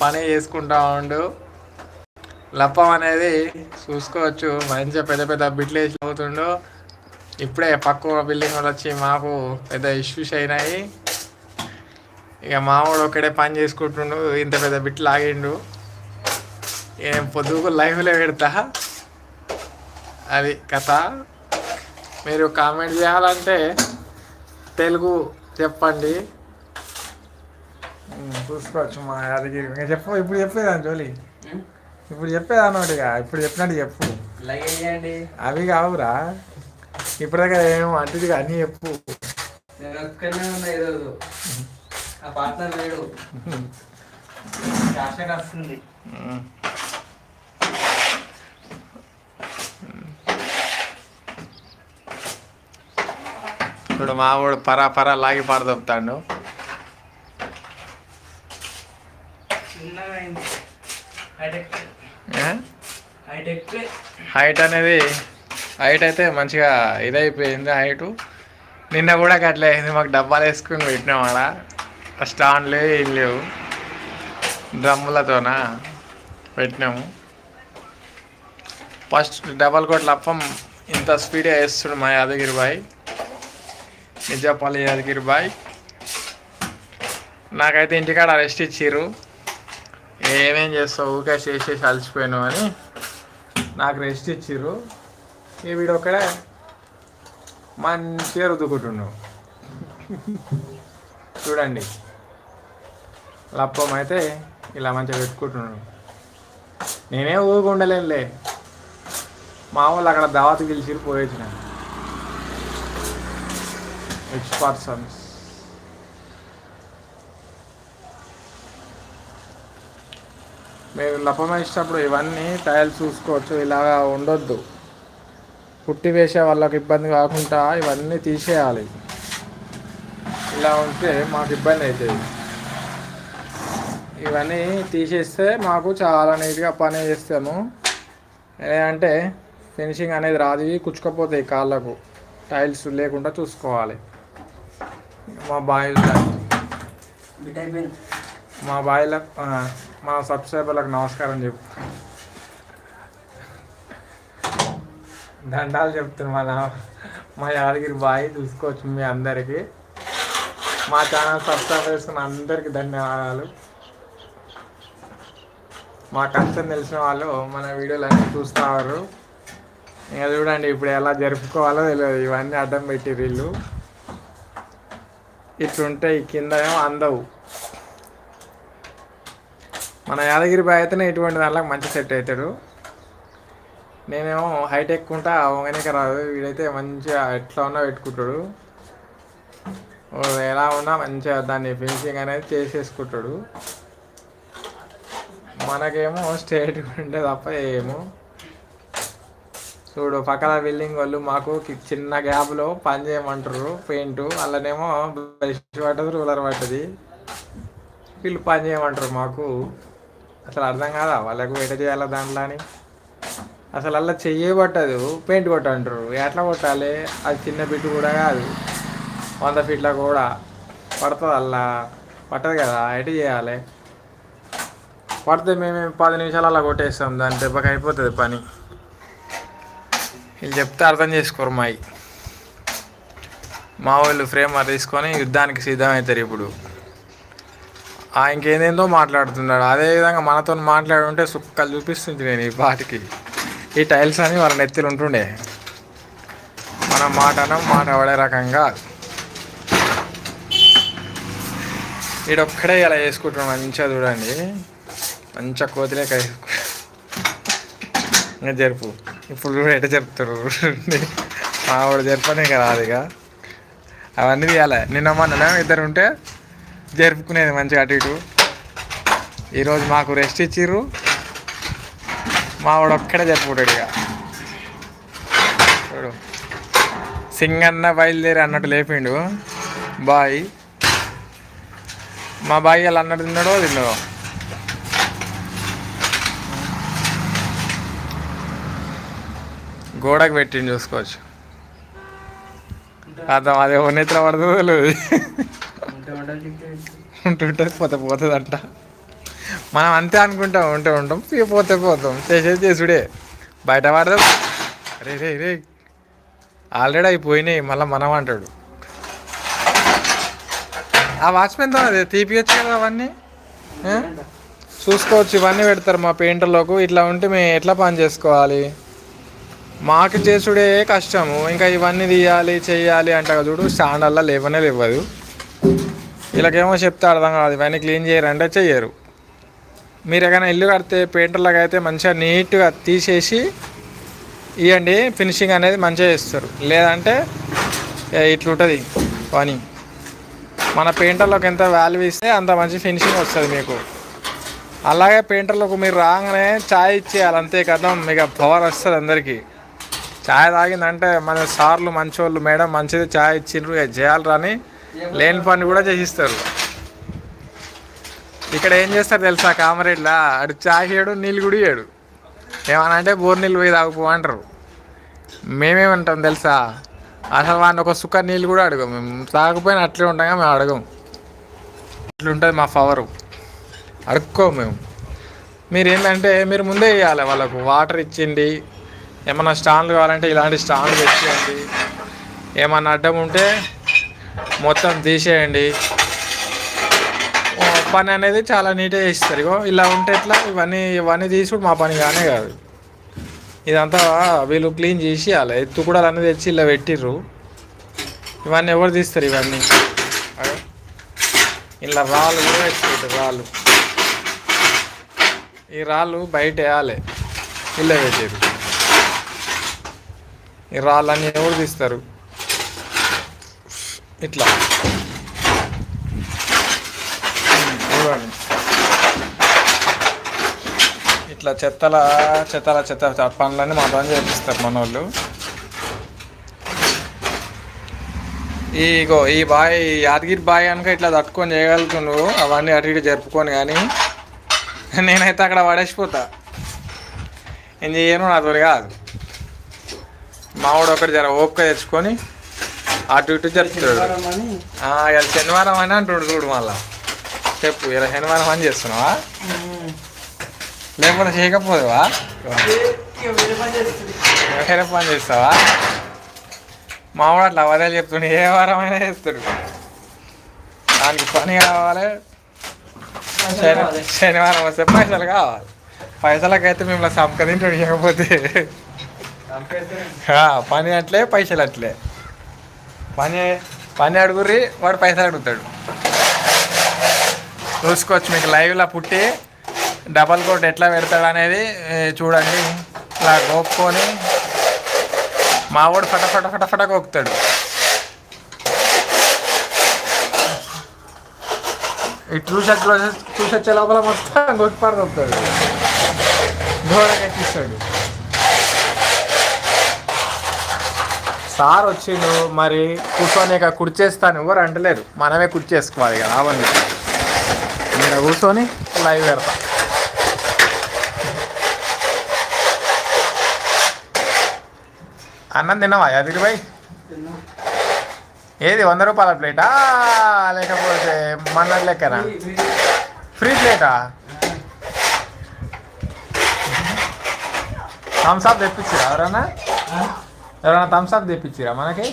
పని చేసుకుంటా ఉండు. లప్పం అనేది చూసుకోవచ్చు. మంచిగా పెద్ద పెద్ద బిడ్లు వేసి అవుతుండు ఇప్పుడే పక్క బిల్డింగ్ వాళ్ళు వచ్చి మాకు పెద్ద ఇష్యూస్ అయినాయి. ఇక మామూడు ఒకటే పని చేసుకుంటుండు. ఇంత పెద్ద బిట్లు ఆగిండు. ఏం పొద్దుకు లైవ్లో పెడతా? అది కథ. మీరు కామెంట్ చేయాలంటే తెలుగు చెప్పండి. చూసుకోవచ్చు మా యాదగిరి ఇంకా చెప్పు ఇప్పుడు చెప్పేదాన్ని జోలి? ఇప్పుడు చెప్పేదన్నట్టుగా ఇప్పుడు చెప్పినట్టు చెప్పు. అవి కావురా. ఇప్పటిదాకా ఏమో అంటిదిగా అన్నీ చెప్పు. వస్తుంది. ఇప్పుడు మావాడు పరా పరా లాగి పారదొప్పుతాడు చిన్నగా అయింది హైటెక్ ఏ? హైటెక్ హైట్ అనేది హైట్ అయితే మంచిగా ఇదైపోయింది హైటు. నిన్న కూడా అట్లా అయింది మాకు డబ్బాలు వేసుకుని పెట్టినాం ఆడ. స్టాండ్లు ఏం లేవు. డ్రమ్ములతోన పెట్టినాము. ఫస్ట్ డబల్ కోట్ల అప్పం ఇంత స్పీడ్గా వేస్తుడు మా యాదగిరి బాయ్. నిజాపల్లి యాదగిరి బాయ్. నాకైతే ఇంటికాడ అరెస్ట్ ఇచ్చిర్రు. ఏమేం చేస్తావు? ఊకే చేసేసి అలసిపోయాను అని. నాకు రెస్ట్ ఇచ్చిర్రు. ఈ వీడు ఒకడే మంచిగా రుద్దుకుంటున్నావు చూడండి. లప్పం అయితే ఇలా మంచిగా పెట్టుకుంటున్నాడు నేనే ఊరుకుండలేనులే మా వాళ్ళు అక్కడ దావత్ పిలిచి పోయొచ్చిన రిచ్ పర్సన్స్ మీరు లపం వేసేటప్పుడు ఇవన్నీ టైల్స్ చూసుకోవచ్చు ఇలాగా ఉండొద్దు. పుట్టి వేసే వాళ్ళకి ఇబ్బంది కాకుండా ఇవన్నీ తీసేయాలి. ఇలా ఉంటే మాకు ఇబ్బంది అవుతుంది. ఇవన్నీ తీసేస్తే మాకు చాలా నీట్గా పని చేస్తాము. ఏంటంటే ఫినిషింగ్ అనేది రాదు కుచ్చుకపోతాయి కాళ్ళకు. టైల్స్ లేకుండా చూసుకోవాలి. మా బాయిలు మా బాయిలకు ఆ, మా సబ్స్క్రైబర్లకు నమస్కారం చెప్పు. దండాలు చెప్తున్నా మా మా యాదగిరి బాయ్ చూసుకోవచ్చు మీ అందరికీ. మా ఛానల్ సబ్స్క్రైబ్ చేసుకున్న అందరికీ ధన్యవాదాలు. మా కష్టం తెలిసిన వాళ్ళు మన వీడియోలు అన్నీ చూస్తారు ఇంకా చూడండి ఇప్పుడు ఎలా జరుపుకోవాలో తెలియదు. ఇవన్నీ అడ్డం పెట్టి వీళ్ళు. ఇట్లుంటే ఈ కింద ఏమో అందవు. మన యాదగిరి బాయ్ అయితేనే ఇటువంటి దాంట్లో మంచి సెట్ అవుతాడు. నేనేమో హైట్ ఎక్కుంటా వంగనిక రాదు. వీడైతే మంచిగా ఎట్లా ఉన్నా పెట్టుకుంటాడు. ఎలా ఉన్నా మంచిగా దాన్ని ఫినిషింగ్ అనేది చేసేసుకుంటాడు. మనకేమో స్ట్రేట్ ఉంటే తప్ప ఏమో. చూడు పక్కన బిల్డింగ్ వాళ్ళు మాకు చిన్న గ్యాప్లో పని చేయమంటారు. పెయింట్ వాళ్ళనేమో బ్రష్ పట్టదు రూలర్ పట్టది. వీళ్ళు పని చేయమంటారు మాకు. అసలు అర్థం కాదా? వాళ్ళకు ఎట చేయాలా దాంట్లో అని. అసలు అలా చెయ్యే పట్టదు పెయింట్ కొట్టంటారు ఎట్లా కొట్టాలి? అది చిన్న బిట్టు కూడా కాదు. వంద ఫీట్ల కూడా పడుతుంది అలా. పట్టదు కదా? ఎటు చేయాలి? పడితే మేము పది నిమిషాలు అలా కొట్టేస్తాం. దాని దెబ్బకి అయిపోతుంది పని. వీళ్ళు చెప్తే అర్థం చేసుకోరు మాయి. మా వాళ్ళు ఫ్రేమర్ తీసుకొని యుద్ధానికి సిద్ధమవుతారు ఇప్పుడు. ఇంకేందేందో మాట్లాడుతున్నాడు. అదేవిధంగా మనతో మాట్లాడుంటే సుక్కలు చూపిస్తుంది నేను ఈ పాటికి. ఈ టైల్స్ అని వాళ్ళ నెత్తిలు ఉంటుండే. మన మాట అనం మాట పడే రకంగా. ఈడొక్కడే ఇలా వేసుకుంటున్నాడు మంచిగా చూడండి. మంచిగా కోతిలే ఇంకా జరుపు. ఇప్పుడు కూడా ఎట చెప్తారు మావాడు జరపనే కదా అదిగా అవన్నీ తీయాలి. నిన్న మొన్న ఇద్దరు ఉంటే జరుపుకునేది మంచిగా అటు ఇటు. ఈరోజు మాకు రెస్ట్ ఇచ్చిర్రు. మావాడు ఒక్కడే జరుపుకుంటాడు ఇక. చూడు. సింగన్న బయలుదేరి అన్నట్టు లేపిండు. బాయ్. మా బాయ్ వాళ్ళు అన్నట్టు తిన్నాడో తిన్నాడో. గోడకు పెట్టిండు చూసుకోవచ్చు. అర్థం అదే ఉన్నెత్ర పడుతుందో లేదు ఉంటుంటే పోతే పోతుంది అంట మనం అంతే అనుకుంటాం ఉంటే ఉంటాం ఇక పోతే పోతాం. చేసేది చేసుడే. బయట పడదాం రే రే రే. ఆల్రెడీ అయిపోయినాయి మళ్ళీ మనం అంటాడు. ఆ వాచ్మెన్ అదే తీపియచ్చు కదా అవన్నీ? చూసుకోవచ్చు ఇవన్నీ పెడతారు మా పెయింటర్లకు. ఇట్లా ఉంటే మేము ఎట్లా పని చేసుకోవాలి? మాకు చేసుడే కష్టము. ఇంకా ఇవన్నీ తీయాలి చేయాలి అంట చూడు స్టాండల్లా లేవనే లేవదు. వీళ్ళకేమో చెప్తే అర్థం కాదు ఇవన్నీ క్లీన్ చేయరంటే చెయ్యరు. మీరు ఎక్కడైనా ఇల్లు కడితే పెయింటర్లకు అయితే మంచిగా నీట్గా తీసేసి ఇవ్వండి ఫినిషింగ్ అనేది మంచిగా చేస్తారు. లేదంటే ఇట్లుంటుంది పని. మన పెయింటర్లకు ఎంత వాల్యూ ఇస్తే అంత మంచి ఫినిషింగ్ వస్తుంది మీకు. అలాగే పెయింటర్లకు మీరు రాగానే ఛాయ్ ఇచ్చేయాలి అంతే కదా మీకు పవర్ వస్తుంది అందరికీ. ఛాయ్ తాగిందంటే మన సార్లు మంచోళ్ళు మేడం మంచిది ఛాయ్ ఇచ్చిండ్రు ఇక చేయాలి రాని లేని పని కూడా చేసిస్తారు ఇక్కడ ఏం చేస్తారు తెలుసా కామరేడ్లా? అడు ఛాయ్ నీళ్ళు కూడా ఏమన్నా అంటే బోర్ నీళ్ళు పోయి తాగుపో అంటారు. మేమేమంటాం తెలుసా? అసలు వాడిని ఒక సుక్క నీళ్ళు కూడా అడగం. మేము తాగకపోయినా అట్లే ఉంటాం మేము అడగం. అట్లుంటుంది మా పవరు. అడుక్కో మేము. మీరు ఏంటంటే మీరు ముందే ఇవ్వాలి వాళ్ళకు వాటర్ ఇచ్చిండి ఏమన్నా స్టాండ్లు కావాలంటే ఇలాంటి స్టాండ్లు తెచ్చేయండి. ఏమన్నా అడ్డం ఉంటే మొత్తం తీసేయండి. పని అనేది చాలా నీట్గా చేస్తారు. ఇగో ఇలా ఉంటే ఎట్లా? ఇవన్నీ ఇవన్నీ తీసుడు మా పని కానే కాదు. ఇదంతా వీళ్ళు క్లీన్ చేసి ఇవ్వాలి ఎత్తు కూడా అన్నీ తెచ్చి ఇలా పెట్టిర్రు. ఇవన్నీ ఎవరు తీస్తారు ఇవన్నీ? ఇలా రాళ్ళు కూడా వేసుకుంటారు రాళ్ళు. ఈ రాళ్ళు బయట వేయాలి. ఇలా పెట్టారు ఈ రాళ్ళన్నీ ఎవరు తీస్తారు? ఇట్లా. చూడండి ఇట్లా చెత్తల చెత్తల చెత్త పనులన్నీ మా పని చేపిస్తారు మన వాళ్ళు ఇగో ఈ బాయ్ యాదగిరి బాయ్ కనుక ఇట్లా తట్టుకొని చేయగలుగుతుండు అవన్నీ అటు ఇటు జరుపుకొని కానీ నేనైతే అక్కడ పడేసిపోతా. ఏం చేయను నాతో కాదు. మావాడు ఒకటి జర ఓపిక తెచ్చుకొని అటు ఇటు జరుపుతాడు. శనివారం అని. అంటుడు చూడు మళ్ళా. చెప్పు ఇలా శనివారం అని చేస్తున్నావా? లేకపోతే చేయకపోదేవా వేరే పని చేస్తావా? మావాడు అట్లా అవదాలు చెప్తుండే ఏ వారం అయినా చేస్తాడు. దానికి పని కావాలి. శని శనివారం వస్తే పైసలు కావాలి. పైసలకైతే మిమ్మల్ని చంపేస్తే ఆ, పని అట్లే పైసలు అట్లే. పని పని అడుగురి వాడు పైసలు అడుగుతాడు. చూసుకోవచ్చు మీకు లైవ్లో పుట్టి డబల్ కోట్ ఎట్లా పెడతాడు అనేది చూడండి. ఇలా గోపుకొని మా వాడు ఫటఫట ఫటఫట గోపుతాడు ఈ చూసొచ్చు చూసొచ్చే లోపల మొత్తం గొప్పపాడు గొప్పుతాడు ఘోరంగా ఎక్కిస్తాడు. సార్ వచ్చిండు మరి కూర్చొని ఇక కుర్చేస్తాను ఎవరు అంటలేరు. మనమే కుర్చేసుకోవాలి ఇక రావండి. మీరు కూర్చొని లైవ్ పెడతా. అన్నం తిన్నావా యాదగిరి భాయ్. ఏది వంద రూపాయల ప్లేటా? లేకపోతే మన లెక్కనా? ఫ్రీ- ప్లేటా? థమ్స్ అప్ తెప్పించిరా ఎవరన్నా? ఎవరైనా థమ్స్ అప్ తెప్పించిరా మనకి?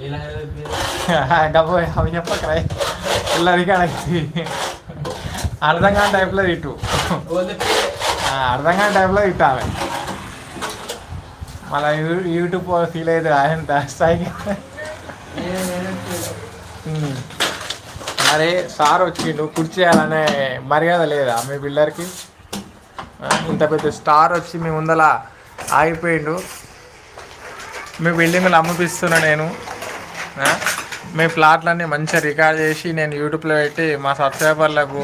డబ్బు అవి చెప్పకరా. పిల్లరికి కాడకి అర్థం కాని టైప్లో తిట్టు. అర్థం కాని టైప్లో తిట్టాలి. మళ్ళీ యూ యూట్యూబ్ ఫీల్ అయితే ఆయన స్థాయికి? అరే మరి సార్ వచ్చిండు కుర్చేయాలనే మర్యాద లేదా మీ బిల్డర్కి? ఇంత పెద్ద స్టార్ వచ్చి మీ ముందల ఆగిపోయిండు. మీ బిల్డింగ్లు అమ్మిపిస్తున్నా నేను. మీ ప్లాట్లన్నీ మంచిగా రికార్డ్ చేసి నేను యూట్యూబ్లో పెట్టి మా సబ్స్క్రైబర్లకు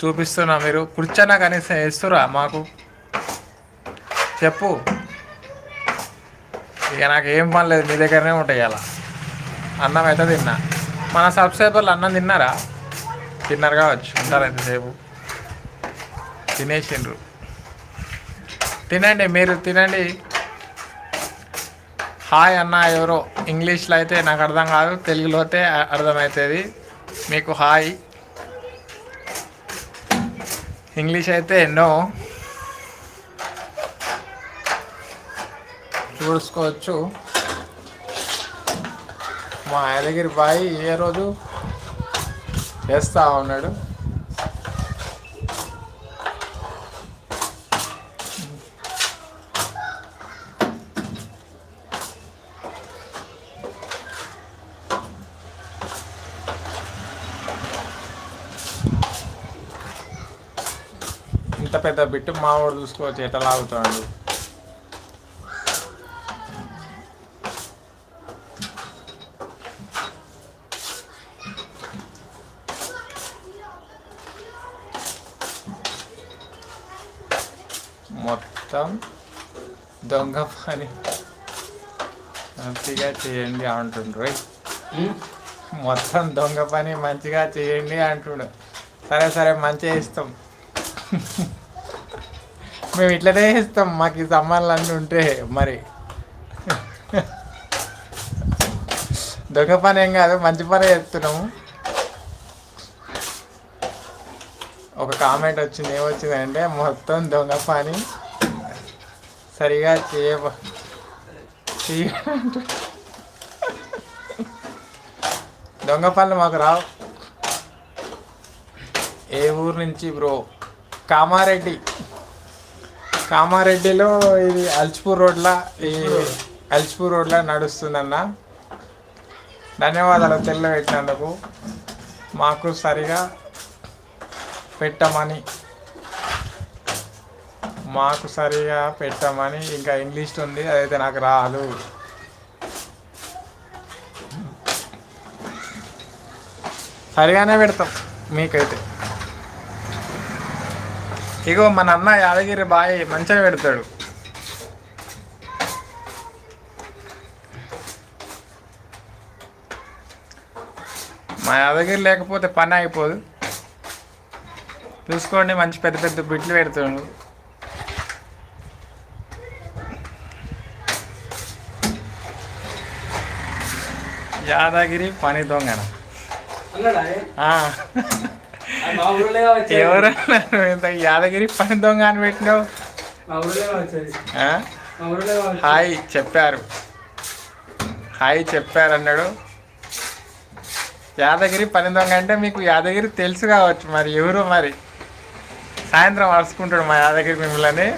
చూపిస్తున్నా మీరు. కూర్చోనా కనీసం వేస్తురా మాకు? చెప్పు. ఇక నాకు ఏం పని లేదు మీ దగ్గరనే ఉంటాయి అలా అన్నం అయితే తిన్నా. మన సబ్స్క్రైబర్లు అన్నం తిన్నారా? తిన్నారు కావచ్చు ఉంటారు ఎంతసేపు తినేసిండ్రు. తినండి మీరు తినండి. హాయ్ అన్న ఎవరో ఇంగ్లీష్లో అయితే నాకు అర్థం కాదు తెలుగులో అయితే అర్థమవుతుంది. మీకు హాయ్. ఇంగ్లీష్ అయితే ఎన్నో. చూసుకోవచ్చు. మా యాదగిరి బాయి ఏ రోజు చేస్తా ఉన్నాడు? బిట్టు మా వాడు చూసుకోవచ్చు ఎట్లా లాగుతాడు. మొత్తం దొంగ పని. మంచిగా చేయండి అంటుండ్రు. మొత్తం దొంగ పని మంచిగా చేయండి అంటుండు. సరే సరే మంచిగా ఇస్తాం మేము ఇట్లనే ఇస్తాం మాకు ఈ సమ్మాన్లు అన్నీ ఉంటే మరి. దొంగ పని ఏం కాదు మంచి పని చేస్తున్నాము. ఒక కామెంట్ వచ్చింది ఏమొచ్చిందంటే మొత్తం దొంగ పని సరిగా చేయ దొంగ పనులు మాకు రావు. ఏ ఊరు నుంచి బ్రో? కామారెడ్డి. కామారెడ్డిలో ఇది అల్చిపూర్ రోడ్ల ఈ అల్చిపూర్ రోడ్ల నడుస్తుందన్న. ధన్యవాదాలు తెల్ల పెట్టినందుకు మాకు సరిగా పెట్టమని మాకు సరిగా పెట్టమని ఇంకా ఇంగ్లీష్ ఉంది అదైతే నాకు రాదు. సరిగానే పెడతాం మీకైతే. ఇగో మన అన్న యాదగిరి బాయ్ మంచిగా పెడతాడు. మా యాదగిరి లేకపోతే పని అయిపోదు. చూసుకోండి మంచి పెద్ద పెద్ద బిట్లు పెడుతుండు. యాదగిరి పని దొంగన. ఇంత యాదగిరి పని దొంగ అని పెట్టినావు. హాయ్ చెప్పారు. హాయ్ చెప్పారు అన్నాడు. యాదగిరి పని దొంగ అంటే మీకు యాదగిరి తెలుసు కావచ్చు మరి ఎవరు మరి? సాయంత్రం అరుచుకుంటాడు మా యాదగిరి మిమ్మల్ని.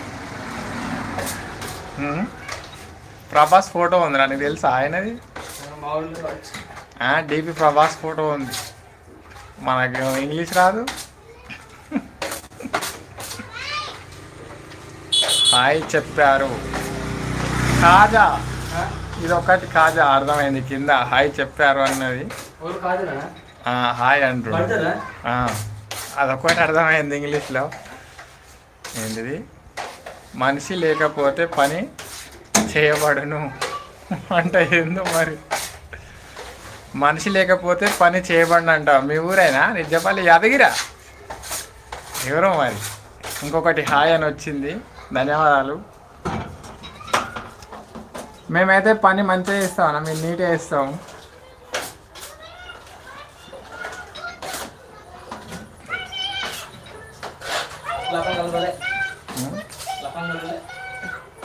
ప్రభాస్ ఫోటో ఉంది నీకు తెలుసా ఆయనది. డిపి ప్రభాస్ ఫోటో ఉంది. మనకి ఇంగ్లీష్ రాదు. హాయ్ చెప్పారు. కాజా. ఆ? ఇది ఒకటి కాజా అర్థమైంది కింద. హాయ్ చెప్పారు అన్నది. హాయ్ అంటారు ఆ, అదొకటి అర్థమైంది ఇంగ్లీష్లో. ఏంటిది? మనిషి లేకపోతే పని చేయబడును. అంటే ఏందో మరి? మనిషి లేకపోతే పని చేయబడిన అంట. మీ ఊరైనా? నిజపల్లి యాదగిరా? ఎవరో మరి? ఇంకొకటి హాయ్ అని వచ్చింది. ధన్యవాదాలు. మేమైతే పని మంచిగా చేస్తామన్నా మేము నీట్గా ఇస్తాం లపం కలవలే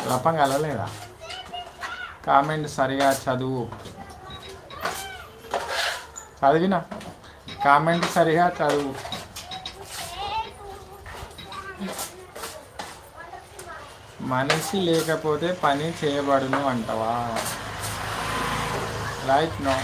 లపం కలవలేదా? కామెంట్ సరిగా చదువు. చదివినా? కామెంట్ సరిగా చదువు. మనిషి లేకపోతే పని చేయబడును అంటవా? రైట్ నో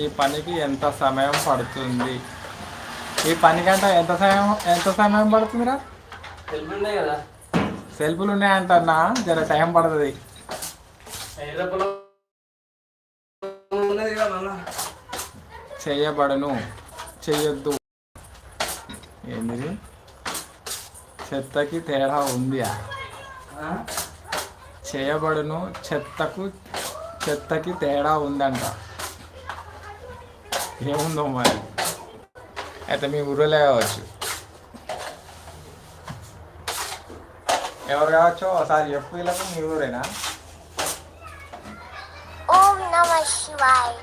ఈ పనికి ఎంత సమయం పడుతుంది? ఈ పనికంట ఎంత సమయం ఎంత సమయం పడుతుందిరా తెలుపు ఉన్నాయి కదా. సెల్ఫ్లు ఉన్నాయంటన్నా జర టైం పడుతుంది. చేయబడను చెయ్యొద్దు. ఏంటిది చెత్తకి తేడా ఉంది? చేయబడును చెత్తకు చెత్తకి తేడా ఉందంట. ఏముందో మరి అయితే మీ ఊరిలో కావచ్చు ఎవరు కావచ్చో ఒకసారి చెప్పు వీళ్ళకు మీ ఊరేనా ఓం నమ శివాయ్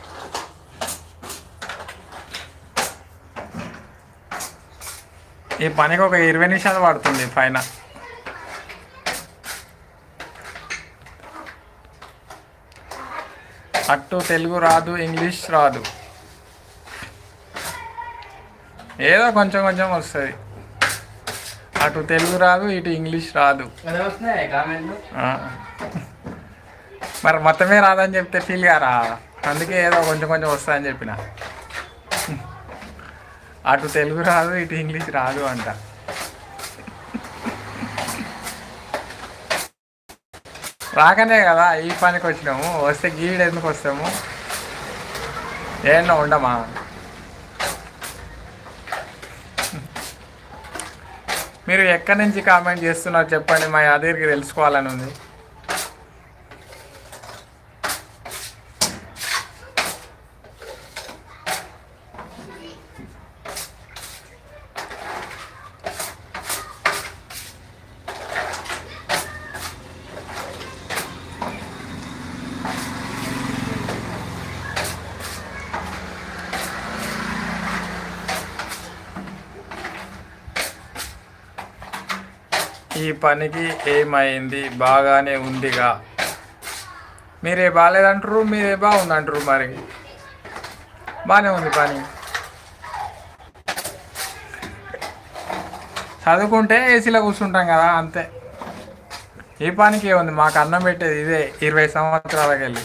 ఈ పనికి ఒక ఇరవై నిమిషాలు పడుతుంది పైన. అటు తెలుగు రాదు ఇంగ్లీష్ రాదు. ఏదో కొంచెం కొంచెం వస్తుంది. అటు తెలుగు రాదు ఇటు ఇంగ్లీష్ రాదు. మరి మొత్తమే రాదని చెప్తే ఫీల్ కారా? అందుకే ఏదో కొంచెం కొంచెం వస్తుందని చెప్పిన. అటు తెలుగు రాదు ఇటు ఇంగ్లీష్ రాదు అంట. రాకనే కదా ఈ పనికి వచ్చినాము. వస్తే గీడు ఎందుకు వస్తాము? ఏమన్నా ఉండమా? మీరు ఎక్కడి నుంచి కామెంట్ చేస్తున్నారు చెప్పండి మా యాదగిరికి తెలుసుకోవాలని ఉంది. ఈ పనికి ఏమైంది? బాగానే ఉందిగా. మీరే బాగాలేదంటారు మీరే బాగుందంటారు మరి. బాగానే ఉంది పని. చదువుకుంటే ఏసీలో కూర్చుంటాం కదా అంతే. ఈ పనికి ఏముంది మాకు అన్నం పెట్టేది ఇదే ఇరవై సంవత్సరాలకెళ్ళి.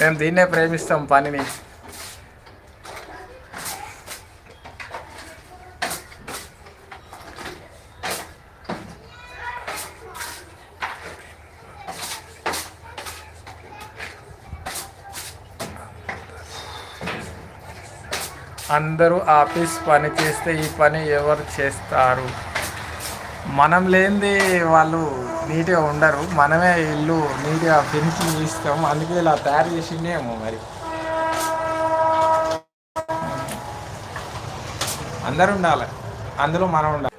మేము దీన్నే ప్రేమిస్తాం పనిని. అందరూ ఆఫీస్ పని చేస్తే ఈ పని ఎవరు చేస్తారు? మనం లేనిది వాళ్ళు నీట్గా ఉండరు. మనమే ఇల్లు నీట్గా ఫినిషింగ్ ఇస్తాం అందుకే ఇలా తయారు చేసిందేమో మరి. అందరు ఉండాలి. అందులో మనం ఉండాలి.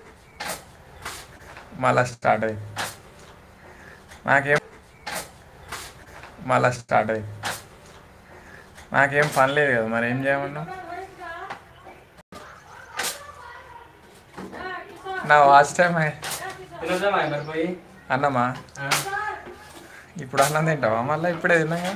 మళ్ళా స్టార్ట్ అయ్యి. నాకేం మళ్ళా స్టార్ట్ అయ్యి. నాకేం పని లేదు కదా మరి. ఏం చేయమన్నా నా వాచ్ టైం అన్నమా. ఇప్పుడు అన్నం తింటావా? మళ్ళీ ఇప్పుడే తిన్నాగా?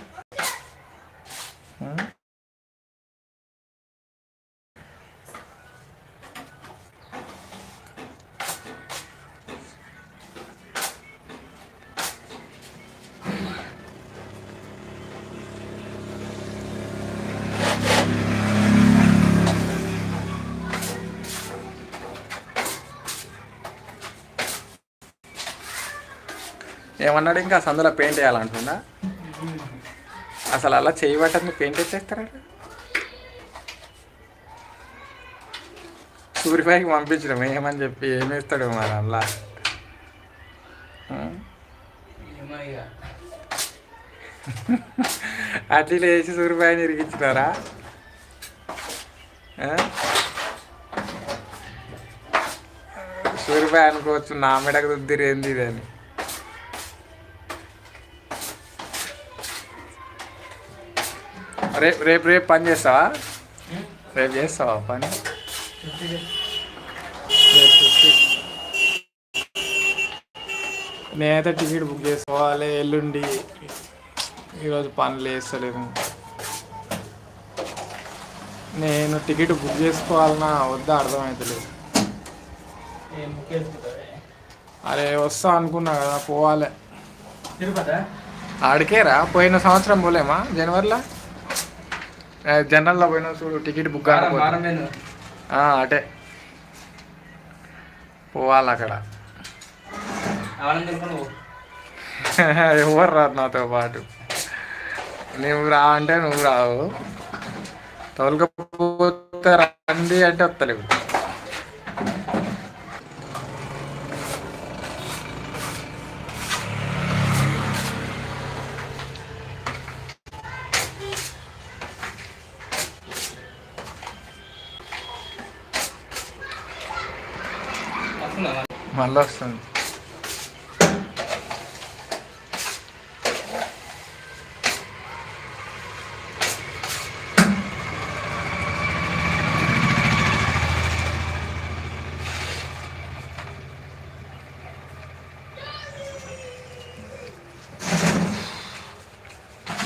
ఏమన్నాడు ఇంకా? సందులో పెయింట్ వేయాలంటుందా అసలు అలా చేయబట్టని పెయింట్ వేసేస్తారా? సూర్యబాయికి పంపించడం ఏమని చెప్పి ఏమేస్తాడు మరి అలా అట్లా వేసి సూర్యపాయని ఇరిగించినారా సూర్యబాయి అనుకోవచ్చు నా మెడకు దుద్దిరేంది ఇదని రేపు రేపు రేపు పని చేస్తావా? రేపు చేస్తావా పని? నేనైతే టికెట్ బుక్ చేసుకోవాలి ఎల్లుండి. ఈరోజు పనులు వేస్తలేము నేను టికెట్ బుక్ చేసుకోవాలన్నా వద్దా? అర్థమవుతలేదు? అరే వస్తా అనుకున్నా కదా పోవాలి. ఆడికేరా పోయిన సంవత్సరం పోలేమా? జనవరిలో? జనరల్లో పోయినా చూడు టికెట్ బుక్ అటే. పోవాలి అక్కడ. ఎవరు రాదు నాతో పాటు. నువ్వు రా అంటే నువ్వు రావు. తొలకపోతే రండి అంటే వస్తలేవు. మళ్ళీ వస్తుంది.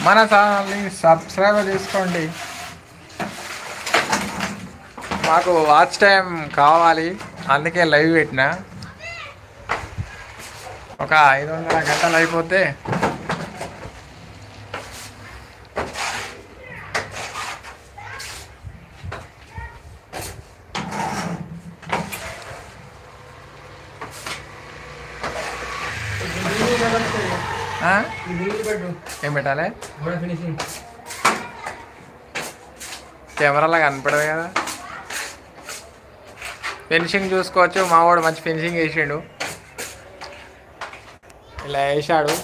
మన ఛానల్ని సబ్స్క్రైబ్ చేసుకోండి. మాకు వాచ్ టైం కావాలి. అందుకే లైవ్ పెట్టినా. ఒక ఐదు వందల గంటలు అయిపోతే ఏం పెట్టాలి? కెమెరాలా కనపడదు కదా. ఫినిషింగ్ చూసుకోవచ్చు. మా వాడు మంచి ఫినిషింగ్ వేసిండు ఇలా వేసాడు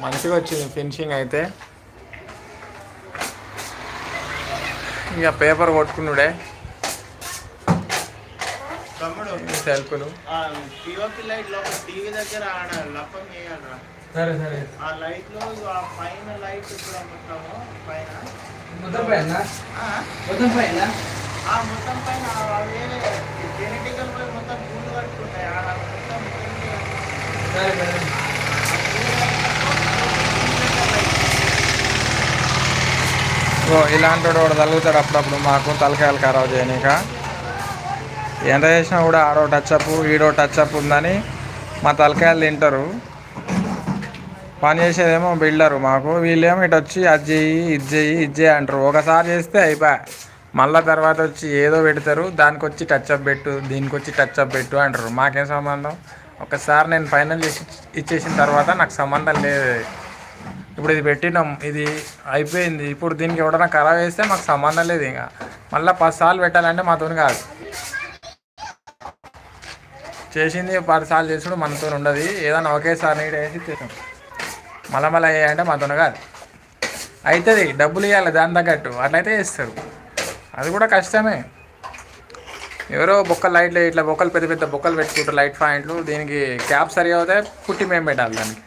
మంచిగా వచ్చింది ఫినిషింగ్ అయితే. ఇక పేపర్ కొట్టుకున్నాడే. తమ్ముడు సెల్ఫ్లు. సరే సరే. ఆ లైట్లో ఆ పైన లైట్ ఇప్పుడు మొత్తము పైన. మొత్తం పైన? ఆ, మొత్తం పైన? ఆ మొత్తం పైన ఆ వేరే జెనెటికల్ మొత్తం గూళ్ళు కట్టుకుంటాయి సో ఓ ఇలాంటి వాడు ఒకడు తగులుతాడు అప్పుడప్పుడు మాకు తలకాయలు ఖరాబ్ చేయనీక. ఎంత చేసినా కూడా ఆడో టచ్అప్ ఈడో టచ్అప్ ఉందని మా తలకాయలు తింటారు. పని చేసేదేమో బిల్డరు మాకు. వీళ్ళేమో ఇటు వచ్చి అది చెయ్యి ఇది చెయ్యి ఇది చేయి అంటారు. ఒకసారి చేస్తే అయిపోయా. మళ్ళా తర్వాత వచ్చి ఏదో పెడతారు దానికి వచ్చి టచ్అప్ పెట్టు దీనికి వచ్చి టచ్అప్ పెట్టు అంటారు. మాకేం సంబంధం? ఒకసారి నేను ఫైనల్ చేసి ఇచ్చేసిన తర్వాత నాకు సంబంధం లేదు. ఇప్పుడు ఇది పెట్టినాం ఇది అయిపోయింది. ఇప్పుడు దీనికి ఎవడన్నా ఖరాబ్ చేస్తే మాకు సంబంధం లేదు ఇంకా. మళ్ళీ పది సార్లు పెట్టాలంటే మాతో కాదు. చేసింది పది సార్లు చేసుడు మనతో ఉండదు. ఏదన్నా ఒకేసారి నీడ వేసి చేసాం మళ్ళీ మళ్ళీ అయ్యాయంటే మాతో కాదు. అవుతుంది డబ్బులు ఇవ్వాలి దాని తగ్గట్టు. అట్లయితే చేస్తారు. అది కూడా కష్టమే. ఎవరో బొక్కలు లైట్లు ఇట్లా బొక్కలు పెద్ద పెద్ద బొక్కలు పెట్టుకుంటారు లైట్ పాయింట్లు. దీనికి క్యాప్ సరిగా అవుతాయి పుట్టి మేము పెట్టాలి దానికి.